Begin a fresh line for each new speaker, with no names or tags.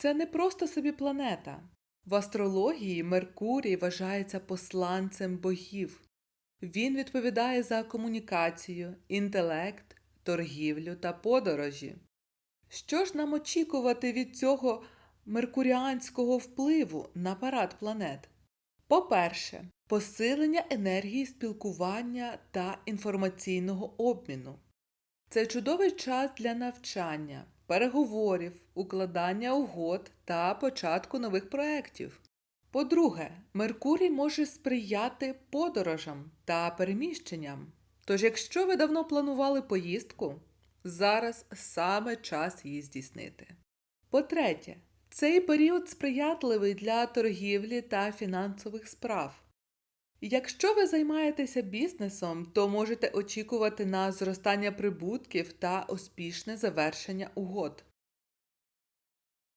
це не просто собі планета. В астрології Меркурій вважається посланцем богів. Він відповідає за комунікацію, інтелект, торгівлю та подорожі. Що ж нам очікувати від цього меркуріанського впливу на парад планет? По-перше, посилення енергії спілкування та інформаційного обміну. Це чудовий час для навчання, переговорів, укладання угод та початку нових проєктів. По-друге, Меркурій може сприяти подорожам та переміщенням. Тож, якщо ви давно планували поїздку, зараз саме час її здійснити. По-третє, цей період сприятливий для торгівлі та фінансових справ. Якщо ви займаєтеся бізнесом, то можете очікувати на зростання прибутків та успішне завершення угод.